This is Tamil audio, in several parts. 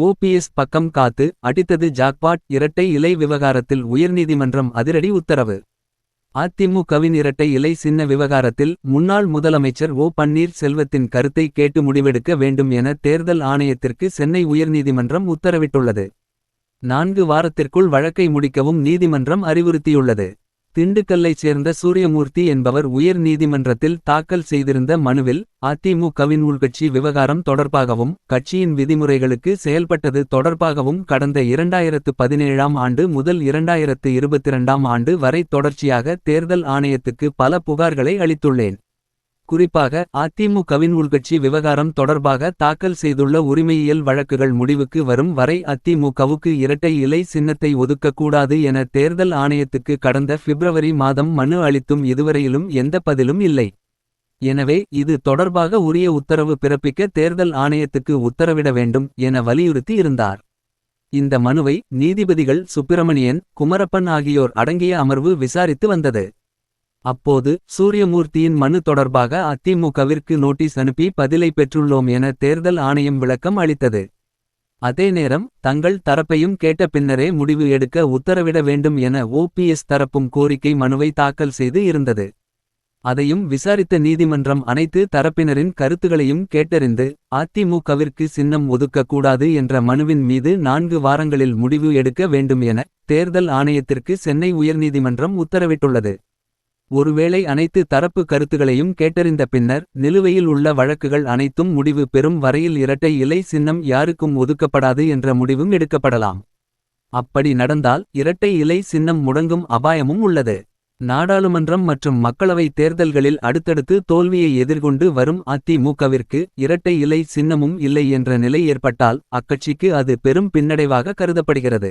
ஓபிஎஸ் பக்கம் காத்து அடித்தது ஜாக்பாட் இரட்டை இலை விவகாரத்தில் உயர்நீதிமன்றம் அதிரடி உத்தரவு. அதிமுகவின் இரட்டை இலை சின்ன விவகாரத்தில் முன்னாள் முதலமைச்சர் ஓ பன்னீர் செல்வத்தின் கருத்தை கேட்டு முடிவெடுக்க வேண்டும் என தேர்தல் ஆணையத்திற்கு சென்னை உயர்நீதிமன்றம் உத்தரவிட்டுள்ளது. நான்கு வாரத்திற்குள் வழக்கை முடிக்கவும் நீதிமன்றம் அறிவுறுத்தியுள்ளது. திண்டுக்கல்லைச் சேர்ந்த சூரியமூர்த்தி என்பவர் உயர் நீதிமன்றத்தில் தாக்கல் செய்திருந்த மனுவில் அதிமுகவின் உள்கட்சி விவகாரம் தொடர்பாகவும் கட்சியின் விதிமுறைகளுக்கு செயல்பட்டது தொடர்பாகவும் கடந்த இரண்டாயிரத்து பதினேழாம் ஆண்டு முதல் இரண்டாயிரத்து இருபத்திரண்டாம் ஆண்டு வரை தொடர்ச்சியாக தேர்தல் ஆணையத்துக்கு பல புகார்களை அளித்துள்ளேன். குறிப்பாக அதிமுகவின் உள்கட்சி விவகாரம் தொடர்பாக தாக்கல் செய்துள்ள உரிமையியல் வழக்குகள் முடிவுக்கு வரும் வரை அதிமுகவுக்கு இரட்டை இலை சின்னத்தை ஒதுக்கக்கூடாது என தேர்தல் ஆணையத்துக்கு கடந்த பிப்ரவரி மாதம் மனு அளித்தும் இதுவரையிலும் எந்த பதிலும் இல்லை. எனவே இது தொடர்பாக உரிய உத்தரவு பிறப்பிக்க தேர்தல் ஆணையத்துக்கு உத்தரவிட வேண்டும் என வலியுறுத்தி இருந்தார். இந்த மனுவை நீதிபதிகள் சுப்பிரமணியன் குமரப்பன் ஆகியோர் அடங்கிய அமர்வு விசாரித்து வந்தது. அப்போது சூரியமூர்த்தியின் மனு தொடர்பாக அதிமுகவிற்கு நோட்டீஸ் அனுப்பி பதிலை பெற்றுள்ளோம் என தேர்தல் ஆணையம் விளக்கம் அளித்தது. அதே நேரம் தங்கள் தரப்பையும் கேட்ட பின்னரே முடிவு எடுக்க உத்தரவிட வேண்டும் என ஓபிஎஸ் தரப்பும் கோரிக்கை மனுவை தாக்கல் செய்து இருந்தது. அதையும் விசாரித்த நீதிமன்றம் அனைத்து தரப்பினரின் கருத்துகளையும் கேட்டறிந்து அதிமுகவிற்கு சின்னம் ஒதுக்கக்கூடாது என்ற மனுவின் மீது நான்கு வாரங்களில் முடிவு எடுக்க வேண்டும் என தேர்தல் ஆணையத்திற்கு சென்னை உயர்நீதிமன்றம் உத்தரவிட்டுள்ளது. ஒருவேளை அனைத்து தரப்பு கருத்துகளையும் கேட்டறிந்த பின்னர் நிலுவையில் உள்ள வழக்குகள் அனைத்தும் முடிவு பெறும் வரையில் இரட்டை இலை சின்னம் யாருக்கும் ஒதுக்கப்படாது என்ற முடிவும் எடுக்கப்படலாம். அப்படி நடந்தால் இரட்டை இலை சின்னம் முடங்கும் அபாயமும் உள்ளது. நாடாளுமன்றம் மற்றும் மக்களவைத் தேர்தல்களில் அடுத்தடுத்து தோல்வியை எதிர்கொண்டு வரும் அதிமுகவிற்கு இரட்டை இலை சின்னமும் இல்லை என்ற நிலை ஏற்பட்டால் அக்கட்சிக்கு அது பெரும் பின்னடைவாக கருதப்படுகிறது.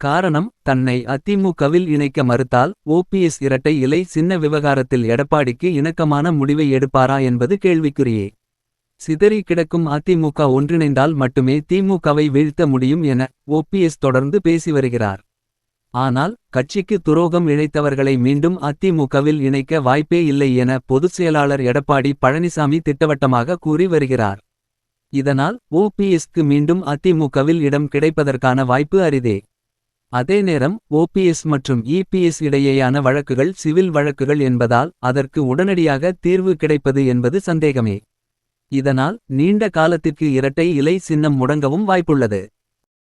காரணம் தன்னை அதிமுகவில் இணைக்க மறுத்தால் ஓபிஎஸ் இரட்டை இலை சின்ன விவகாரத்தில் எடப்பாடிக்கு இணக்கமான முடிவை எடுப்பாரா என்பது கேள்விக்குரியே சிதறி கிடக்கும் அதிமுக ஒன்றிணைந்தால் மட்டுமே திமுகவை வீழ்த்த முடியும் என ஓபிஎஸ் தொடர்ந்து பேசி வருகிறார். ஆனால் கட்சிக்கு துரோகம் இழைத்தவர்களை மீண்டும் அதிமுகவில் இணைக்க வாய்ப்பே இல்லை என பொதுச் செயலாளர் எடப்பாடி பழனிசாமி திட்டவட்டமாக கூறி வருகிறார். இதனால் ஓபிஎஸ்க்கு மீண்டும் அதிமுகவில் இடம் கிடைப்பதற்கான வாய்ப்பு அரிதே. அதே நேரம் ஓபிஎஸ் மற்றும் இபிஎஸ் இடையேயான வழக்குகள் சிவில் வழக்குகள் என்பதால் அதற்கு உடனடியாக தீர்வு கிடைப்பது என்பது சந்தேகமே. இதனால் நீண்ட காலத்திற்கு இரட்டை இலை சின்னம் முடங்கவும் வாய்ப்புள்ளது.